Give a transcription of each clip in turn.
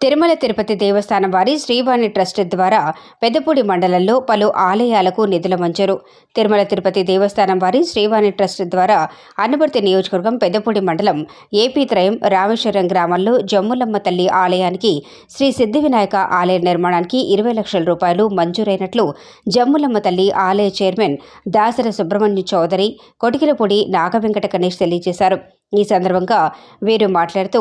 తిరుమల తిరుపతి దేవస్థానం వారి శ్రీవాణి ట్రస్ట్ ద్వారా పెద్దపూడి మండలంలో పలు ఆలయాలకు నిధుల మంజూరు. తిరుమల తిరుపతి దేవస్థానం వారి శ్రీవాణి ట్రస్ట్ ద్వారా అన్నపర్తి నియోజకవర్గం పెద్దపూడి మండలం ఏపీ త్రయం రామేశ్వరం గ్రామంలో జమ్ములమ్మ తల్లి ఆలయానికి శ్రీ సిద్ధివినాయక ఆలయ నిర్మాణానికి ఇరవై లక్షల రూపాయలు మంజూరైనట్లు జమ్ములమ్మ తల్లి ఆలయ చైర్మన్ దాసర సుబ్రహ్మణ్య చౌదరి కొటికిలపూడి నాగవెంకట గణేష్ తెలియజేశారు. ఈ సందర్భంగా వీరు మాట్లాడుతూ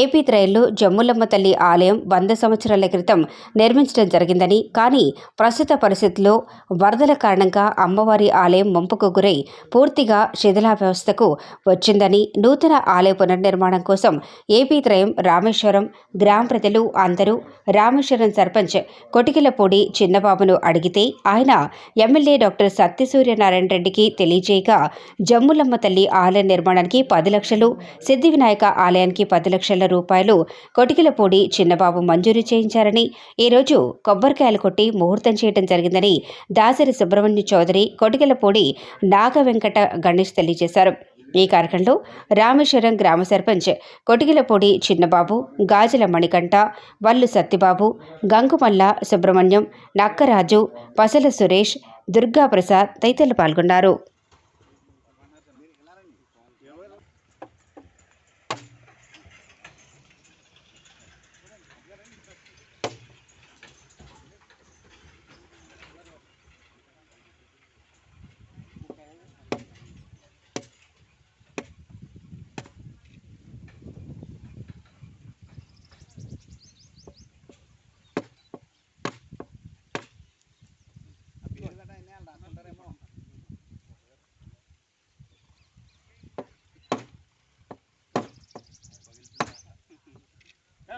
ఏపీ త్రయంలో జమ్ములమ్మ తల్లి ఆలయం వంద సంవత్సరాల క్రితం నిర్మించడం జరిగిందని కానీ ప్రస్తుత పరిస్థితుల్లో వరదల కారణంగా అమ్మవారి ఆలయం ముంపుకు గురై పూర్తిగా శిథిలావ్యవస్థకు వచ్చిందని నూతన ఆలయ పునర్నిర్మాణం కోసం ఏపీ త్రయం రామేశ్వరం గ్రామ ప్రజలు అందరూ రామేశ్వరం సర్పంచ్ కొటికిలపూడి చిన్నబాబును అడిగితే ఆయన ఎమ్మెల్యే డాక్టర్ సత్యసూర్యనారాయణ రెడ్డికి తెలియజేయగా జమ్ములమ్మ తల్లి ఆలయ నిర్మాణానికి పది లక్షలు సిద్ధి వినాయక ఆలయానికి పది లక్షల రూపాయలు కొటికిలపూడి చిన్నబాబు మంజూరు చేయించారని ఈరోజు కొబ్బరికాయలు కొట్టి ముహూర్తం చేయడం జరిగిందని దాసరి సుబ్రహ్మణ్య చౌదరి కొటికిలపూడి నాగ వెంకట గణేష్ తెలియజేశారు. ఈ కార్యక్రమంలో రామేశ్వరం గ్రామ సర్పంచ్ కొటికిలపూడి చిన్నబాబు గాజుల మణికంఠ వల్లు సత్తిబాబు గంగుమల్ల సుబ్రహ్మణ్యం నక్కరాజు పసల సురేష్ దుర్గాప్రసాద్ తదితరులు పాల్గొన్నారు.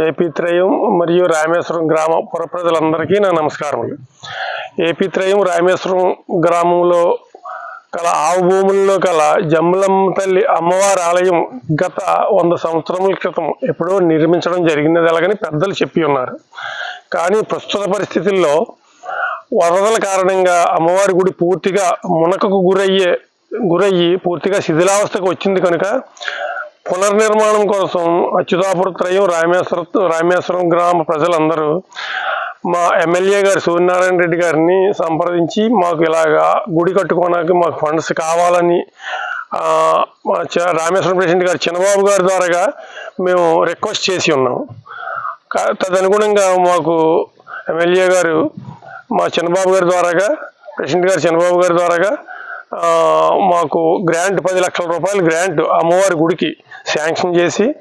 ఏపీ త్రయం మరియు రామేశ్వరం గ్రామ పుర ప్రజలందరికీ నా నమస్కారములు. ఏపీ త్రయం రామేశ్వరం గ్రామంలో కల ఆవు భూముల్లో కల జమ్ములమ్మ తల్లి అమ్మవారి ఆలయం గత వంద సంవత్సరముల క్రితం ఎప్పుడో నిర్మించడం జరిగినది ఎలాగని పెద్దలు చెప్పి ఉన్నారు. కానీ ప్రస్తుత పరిస్థితుల్లో వరదల కారణంగా అమ్మవారి గుడి పూర్తిగా మునకకు గురయ్యే గురయ్యి పూర్తిగా శిథిలావస్థకు వచ్చింది కనుక పునర్నిర్మాణం కోసం అచ్యుతాపుర త్రయం రామేశ్వర రామేశ్వరం గ్రామ ప్రజలందరూ మా ఎమ్మెల్యే గారు సూర్యనారాయణ రెడ్డి గారిని సంప్రదించి మాకు ఇలాగా గుడి కట్టుకోవడానికి మాకు ఫండ్స్ కావాలని మా చ- రామేశ్వరం ప్రెసిడెంట్ గారు చిన్నబాబు గారి ద్వారాగా మేము రిక్వెస్ట్ చేసి ఉన్నాం. తదనుగుణంగా మాకు ఎమ్మెల్యే గారు మా చిన్నబాబు గారి ద్వారాగా ప్రెసిడెంట్ గారు చిన్నబాబు గారి ద్వారాగా మాకు గ్రాంట్ పది లక్షల రూపాయలు గ్రాంట్ అమ్మవారి గుడికి శాంక్షన్ చేసి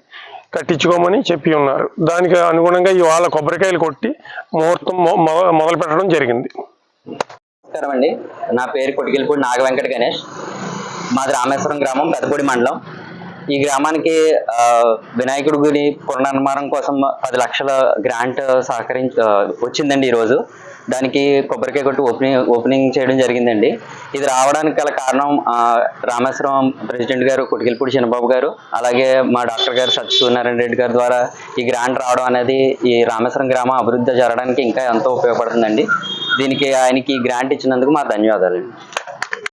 కట్టించుకోమని చెప్పి ఉన్నారు. దానికి అనుగుణంగా ఇవాళ కొబ్బరికాయలు కొట్టి ముహూర్తం మొ- మొదలు పెట్టడం జరిగింది. నమస్కారం అండి. నా పేరు కొట్టికెళ్ళిపూడి నాగ వెంకట గణేష్. మాది రామేశ్వరం గ్రామం పెద్దపూడి మండలం. ఈ గ్రామానికి వినాయకుడి గుడి పునర్నిర్మాణం కోసం పది లక్షల గ్రాంట్ సహకరించి వచ్చిందండి ఈరోజు. దానికి కొబ్బరికాయ కొట్టి ఓపెనింగ్ ఓపెనింగ్ చేయడం జరిగిందండి. ఇది రావడానికి గల కారణం రామేశ్వరం ప్రెసిడెంట్ గారు కొటికెళ్ళపూడి చిన్నబాబు గారు అలాగే మా డాక్టర్ గారు సత్యసూర్యనారాయణ రెడ్డి గారి ద్వారా ఈ గ్రాంట్ రావడం అనేది ఈ రామేశ్వరం గ్రామం అభివృద్ధి జరగడానికి ఇంకా ఎంతో ఉపయోగపడుతుందండి. దీనికి ఆయనకి గ్రాంట్ ఇచ్చినందుకు మా ధన్యవాదాలు